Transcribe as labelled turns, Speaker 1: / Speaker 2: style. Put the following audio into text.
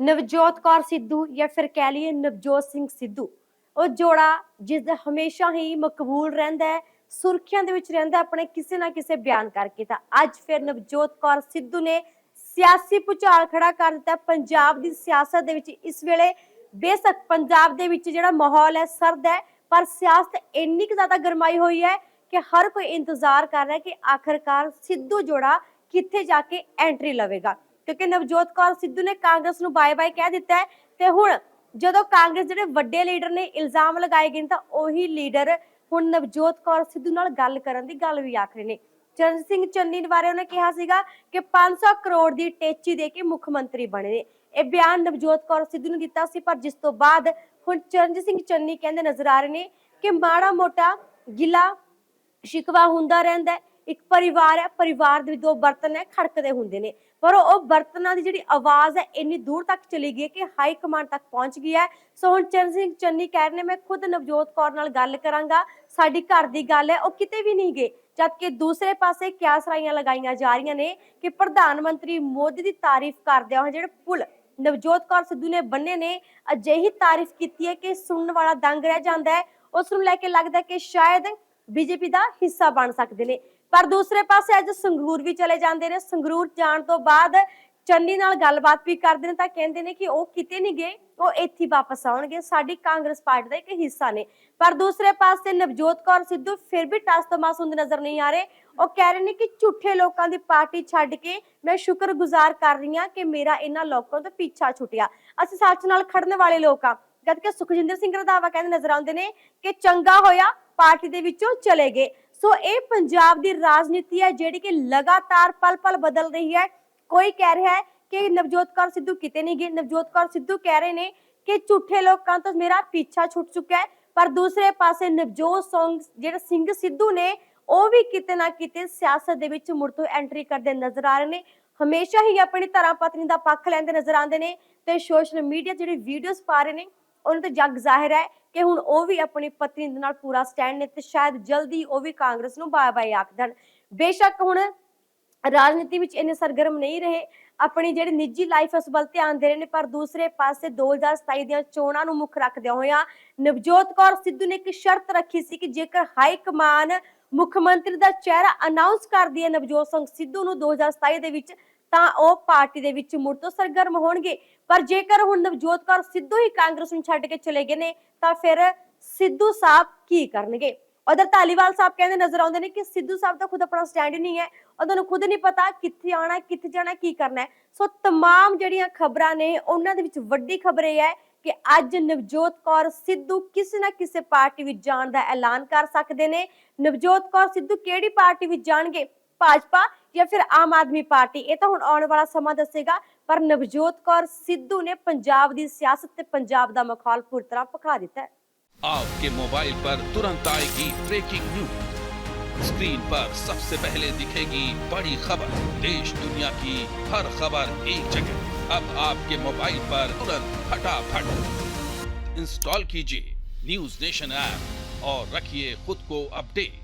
Speaker 1: ਨਵਜੋਤ ਕੌਰ ਸਿੱਧੂ ਜਾਂ ਫਿਰ ਕਹਿ ਲਈਏ ਨਵਜੋਤ ਸਿੰਘ ਸਿੱਧੂ। ਉਹ ਜੋੜਾ ਜਿਸ ਦਾ ਹਮੇਸ਼ਾ ਹੀ ਮਕਬੂਲ ਰਹਿੰਦਾ ਹੈ, ਸੁਰਖੀਆਂ ਦੇ ਵਿੱਚ ਰਹਿੰਦਾ ਆਪਣੇ ਕਿਸੇ ਨਾ ਕਿਸੇ ਬਿਆਨ ਕਰਕੇ ਤਾਂ। ਅੱਜ ਫਿਰ ਨਵਜੋਤ ਕੌਰ ਸਿੱਧੂ ਨੇ ਸਿਆਸੀ ਭੁਚਾਲ ਖੜਾ ਕਰ ਦਿੱਤਾ ਪੰਜਾਬ ਦੀ ਸਿਆਸਤ ਦੇ ਵਿੱਚ। ਇਸ ਵੇਲੇ ਬੇਸ਼ੱਕ ਪੰਜਾਬ ਦੇ ਵਿੱਚ ਜਿਹੜਾ ਮਾਹੌਲ ਹੈ, ਸਰਦ ਹੈ, ਪਰ ਸਿਆਸਤ ਇੰਨੀ ਕੁ ਜ਼ਿਆਦਾ ਗਰਮਾਈ ਹੋਈ ਹੈ ਕਿ ਹਰ ਕੋਈ ਇੰਤਜ਼ਾਰ ਕਰ ਰਿਹਾ ਕਿ ਆਖਰਕਾਰ ਸਿੱਧੂ ਜੋੜਾ ਕਿੱਥੇ ਜਾ ਕੇ ਐਂਟਰੀ ਲਵੇਗਾ। ਕਿਉਂਕਿ ਨਵਜੋਤ ਕੌਰ ਸਿੱਧੂ ਨੇ ਕਾਂਗਰਸ ਨੂੰ ਬਾਏ ਬਾਏ ਕਹਿ ਦਿੱਤਾ ਹੈ ਤੇ ਹੁਣ ਜਦੋਂ ਕਾਂਗਰਸ ਜਿਹੜੇ ਵੱਡੇ ਲੀਡਰ ਨੇ ਇਲਜ਼ਾਮ ਲਗਾਏ ਗਏ ਤਾਂ ਉਹੀ ਲੀਡਰ ਹੁਣ ਨਵਜੋਤ ਕੌਰ ਸਿੱਧੂ ਨਾਲ ਗੱਲ ਕਰਨ ਦੀ ਗੱਲ ਵੀ ਆਖ ਰਹੇ ਨੇ। ਚਰਨ ਸਿੰਘ ਚੰਨੀ ਬਾਰੇ ਉਹਨੇ ਕਿਹਾ ਸੀਗਾ ਕਿ 500 ਕਰੋੜ ਦੀ ਟੇਚੀ ਦੇ ਕੇ ਮੁੱਖ ਮੰਤਰੀ ਬਣੇ ਨੇ। ਇਹ ਬਿਆਨ ਨਵਜੋਤ ਕੌਰ ਸਿੱਧੂ ਨੇ ਦਿੱਤਾ ਸੀ, ਪਰ ਜਿਸ ਤੋਂ ਬਾਅਦ ਹੁਣ ਚਰਨਜੀਤ ਸਿੰਘ ਚੰਨੀ ਕਹਿੰਦੇ ਨਜ਼ਰ ਆ ਰਹੇ ਨੇ ਕਿ ਮਾੜਾ ਮੋਟਾ ਗਿਲਾ ਸ਼ਿਕਵਾ ਹੁੰਦਾ ਰਹਿੰਦਾ ਹੈ। ਇੱਕ ਪਰਿਵਾਰ ਹੈ, ਪਰਿਵਾਰ ਦੇ ਵਿੱਚ ਦੋ ਬਰਤਨ ਹੈ ਖੜਕਦੇ ਹੁੰਦੇ ਨੇ। ਪਰ ਉਹ ਬਰਤਨਾਂ ਦੀ ਜਿਹੜੀ ਆਵਾਜ਼ ਹੈ, ਇੰਨੀ ਦੂਰ ਤੱਕ ਚਲੀ ਗਈ ਕਿ ਹਾਈ ਕਮਾਂਡ ਤੱਕ ਪਹੁੰਚ ਗਈ ਹੈ। ਸੋ ਹੁਣ ਚਰਨ ਸਿੰਘ ਚੰਨੀ ਕਹਿ ਰਹੇ ਨੇ, ਮੈਂ ਖੁਦ ਨਵਜੋਤ ਕੌਰ ਨਾਲ ਗੱਲ ਕਰਾਂਗਾ। ਸਾਡੀ ਘਰ ਦੀ ਗੱਲ ਹੈ, ਉਹ ਕਿਤੇ ਵੀ ਨਹੀਂ ਗਏ। ਜਦ ਕਿ ਦੂਸਰੇ ਪਾਸੇ ਕਿਆਸਰਾਈਆਂ ਲਗਾਈਆਂ ਜਾ ਰਹੀਆਂ ਨੇ ਕਿ ਪ੍ਰਧਾਨ ਮੰਤਰੀ ਮੋਦੀ ਦੀ ਤਾਰੀਫ ਕਰਦਿਆਂ ਹੋਏ ਜਿਹੜੇ ਪੁਲ, ਨਵਜੋਤ ਕੌਰ ਸਿੱਧੂ ਨੇ ਬੰਨੇ ਨੇ, ਅਜਿਹੀ ਤਾਰੀਫ ਕੀਤੀ ਹੈ ਕਿ ਸੁਣਨ ਵਾਲਾ ਦੰਗ ਰਹਿ ਜਾਂਦਾ ਹੈ। ਉਸ ਨੂੰ ਲੈ ਕੇ ਲੱਗਦਾ ਕਿ ਸ਼ਾਇਦ ਬੀਜੇਪੀ ਦਾ ਹਿੱਸਾ ਬਣ ਸਕਦੇ ਨੇ। ਪਰ ਦੂਸਰੇ ਪਾਸੇ ਅੱਜ ਸੰਗਰੂਰ ਵੀ ਚਲੇ ਜਾਂਦੇ ਨੇ। ਸੰਗਰੂਰ ਜਾਣ ਤੋਂ ਬਾਅਦ ਚੰਨੀ ਨਾਲ ਗੱਲਬਾਤ ਵੀ ਕਰਦੇ ਨੇ ਤਾਂ ਕਹਿੰਦੇ ਨੇ ਕਿ ਉਹ ਕਿਤੇ ਨਹੀਂ ਗਏ, ਉਹ ਇੱਥੇ ਹੀ ਵਾਪਸ ਆਉਣਗੇ। ਸਾਡੀ ਕਾਂਗਰਸ ਪਾਰਟੀ ਦਾ ਇੱਕ ਹਿੱਸਾ ਨੇ। ਪਰ ਦੂਸਰੇ ਪਾਸੇ ਨਵਜੋਤ ਕੌਰ ਸਿੱਧੂ ਫਿਰ ਵੀ ਟਸ ਤਮਾਸ ਹੁੰਦੇ ਨਜ਼ਰ ਨਹੀਂ ਆ ਰਹੇ। ਉਹ ਕਹਿ ਰਹੇ ਨੇ ਕਿ ਝੂਠੇ ਲੋਕਾਂ ਦੀ ਪਾਰਟੀ ਛੱਡ ਕੇ ਮੈਂ ਸ਼ੁਕਰਗੁਜ਼ਾਰ ਕਰ ਰਹੀ ਹਾਂ ਕਿ ਮੇਰਾ ਇਹਨਾਂ ਲੋਕਾਂ ਤੋਂ ਪਿੱਛਾ ਛੁੱਟਿਆ। ਅਸੀਂ ਸੱਚ ਨਾਲ ਖੜਨ ਵਾਲੇ ਲੋਕ ਆ ਜਦਕਿ ਸੁਖਜਿੰਦਰ ਸਿੰਘ ਰੰਧਾਵਾ ਕਹਿੰਦੇ ਨਜ਼ਰ ਆਉਂਦੇ ਨੇ ਕਿ ਚੰਗਾ ਹੋਇਆ, ਪਾਰਟੀ ਦੇ ਵਿੱਚੋਂ ਚਲੇ ਗਏ। ਸੋ ਇਹ ਪੰਜਾਬ ਦੀ ਰਾਜਨੀਤੀ ਹੈ ਜਿਹੜੀ ਕਿ ਲਗਾਤਾਰ ਪਲ-ਪਲ ਬਦਲ ਰਹੀ ਹੈ। ਕੋਈ ਕਹਿ ਰਿਹਾ ਹੈ ਕਿ ਨਵਜੋਤ ਕੌਰ ਸਿੱਧੂ ਕਿਤੇ ਨਹੀਂ ਗਏ। ਨਵਜੋਤ ਕੌਰ ਸਿੱਧੂ ਕਹਿ ਰਹੇ ਨੇ ਕਿ ਝੂਠੇ ਲੋਕਾਂ ਤੋਂ ਮੇਰਾ ਪਿੱਛਾ ਛੁੱਟ ਚੁੱਕਾ ਹੈ। ਪਰ ਦੂਸਰੇ ਪਾਸੇ ਨਵਜੋਤ ਸਿੰਘ ਜਿਹੜਾ ਸਿੰਘ ਸਿੱਧੂ ਨੇ, ਉਹ ਵੀ ਕਿਤੇ ਨਾ ਕਿਤੇ ਸਿਆਸਤ ਦੇ ਵਿੱਚ ਮੁੜ ਤੋਂ ਐਂਟਰੀ ਕਰਦੇ ਨਜ਼ਰ ਆ ਰਹੇ ਨੇ। ਹਮੇਸ਼ਾ ਹੀ ਆਪਣੀ ਧਰਮ ਪਤਨੀ ਦਾ ਪੱਖ ਲੈਂਦੇ ਨਜ਼ਰ ਆਉਂਦੇ ਨੇ ਤੇ ਸੋਸ਼ਲ ਮੀਡੀਆ ਜਿਹੜੀ ਵੀਡੀਓਜ਼ ਪਾ ਰਹੇ ਨੇ ਉਹਨਾਂ ਤੇ ਜੱਗ ਜ਼ਾਹਿਰ ਹੈ ਕਿ ਹੁਣ ਉਹ ਵੀ ਆਪਣੀ ਪਤਨੀ ਦੇ ਨਾਲ ਪੂਰਾ ਸਟੈਂਡ ਨੇ ਤੇ ਸ਼ਾਇਦ ਜਲਦੀ ਉਹ ਵੀ ਕਾਂਗਰਸ ਨੂੰ ਬਾਏ ਬਾਏ ਆਖ ਦੇਣ। ਬੇਸ਼ੱਕ ਹੁਣ ਰਾਜਨੀਤੀ ਵਿੱਚ ਇੰਨੇ ਸਰਗਰਮ ਨਹੀਂ ਰਹੇ, ਆਪਣੀ ਜਿਹੜੀ ਨਿੱਜੀ ਲਾਈਫ ਉਸ ਵੱਲ ਧਿਆਨ ਦੇ ਰਹੇ ਨੇ, ਪਰ ਦੂਸਰੇ ਪਾਸੇ 2027 ਦੀਆਂ ਚੋਣਾਂ ਨੂੰ ਮੁੱਖ ਰੱਖਦਿਆਂ ਹੋਇਆਂ ਨਵਜੋਤ ਕੌਰ ਸਿੱਧੂ ਨੇ ਇੱਕ ਸ਼ਰਤ ਰੱਖੀ ਸੀ ਕਿ ਜੇਕਰ ਹਾਈ ਕਮਾਨ ਮੁੱਖ ਮੰਤਰੀ ਦਾ ਚਿਹਰਾ ਅਨਾਉਂਸ ਕਰਦੀ ਹੈ ਨਵਜੋਤ ਸਿੰਘ ਸਿੱਧੂ ਨੂੰ 2027 ਦੇ ਵਿੱਚ ਤਾਂ ਉਹ ਪਾਰਟੀ ਦੇ ਵਿੱਚ ਮੁੜ ਤੋਂ ਸਰਗਰਮ ਹੋਣਗੇ ਪਰ ਜੇਕਰ ਹੁਣ ਨਵਜੋਤ ਕੌਰ ਸਿੱਧੂ ਹੀ ਕਾਂਗਰਸ ਨੂੰ ਛੱਡ ਕੇ ਚਲੇ ਗਏ ਨੇ ਤਾਂ ਫਿਰ ਸਿੱਧੂ ਸਾਹਿਬ ਕੀ ਕਰਨਗੇ ਉਧਰ ਧਾਲੀਵਾਲ ਸਾਹਿਬ ਕਹਿੰਦੇ ਨਜ਼ਰ ਆਉਂਦੇ ਨੇ ਕਿ ਸਿੱਧੂ ਸਾਹਿਬ ਦਾ ਖੁਦ ਆਪਣਾ ਸਟੈਂਡ ਨਹੀਂ ਹੈ ਉਹਨਾਂ ਨੂੰ ਖੁਦ ਨਹੀਂ ਪਤਾ ਕਿੱਥੇ ਆਣਾ ਕਿੱਥੇ ਜਾਣਾ ਕੀ ਕਰਨਾ ਹੈ ਸੋ तमाम ਜਿਹੜੀਆਂ ਖਬਰਾਂ ਨੇ ਉਹਨਾਂ ਦੇ ਵਿੱਚ ਵੱਡੀ ਖਬਰ ਇਹ ਹੈ ਕਿ ਅੱਜ ਨਵਜੋਤ ਕੌਰ ਸਿੱਧੂ ਕਿਸੇ ਨਾ ਕਿਸੇ ਪਾਰਟੀ ਵਿੱਚ ਜਾਣ ਦਾ ਐਲਾਨ ਕਰ ਸਕਦੇ ਨੇ ਨਵਜੋਤ ਕੌਰ ਸਿੱਧੂ ਕਿਹੜੀ ਪਾਰਟੀ ਵਿੱਚ ਜਾਣਗੇ ਭਾਜਪਾ ਜਾਂ ਫਿਰ ਆਮ ਆਦਮੀ ਪਾਰਟੀ ਇਹ ਤਾਂ ਹੁਣ ਆਉਣ ਵਾਲਾ ਸਮਾਂ ਦੱਸੇਗਾ ਪਰ ਨਵਜੋਤ ਕੌਰ ਸਿੱਧੂ ਨੇ ਪੰਜਾਬ ਦੀ ਸਿਆਸਤ ਤੇ ਪੰਜਾਬ ਦਾ ਮਖੌਲ ਪੂਰੀ ਤਰ੍ਹਾਂ ਪਖਾ ਦਿੱਤਾ ਹੈ
Speaker 2: आपके मोबाइल पर तुरंत आएगी ब्रेकिंग न्यूज स्क्रीन पर सबसे पहले दिखेगी बड़ी खबर देश दुनिया की हर खबर एक जगह अब आपके मोबाइल पर तुरंत फटाफट इंस्टॉल कीजिए न्यूज नेशन ऐप और रखिए खुद को अपडेट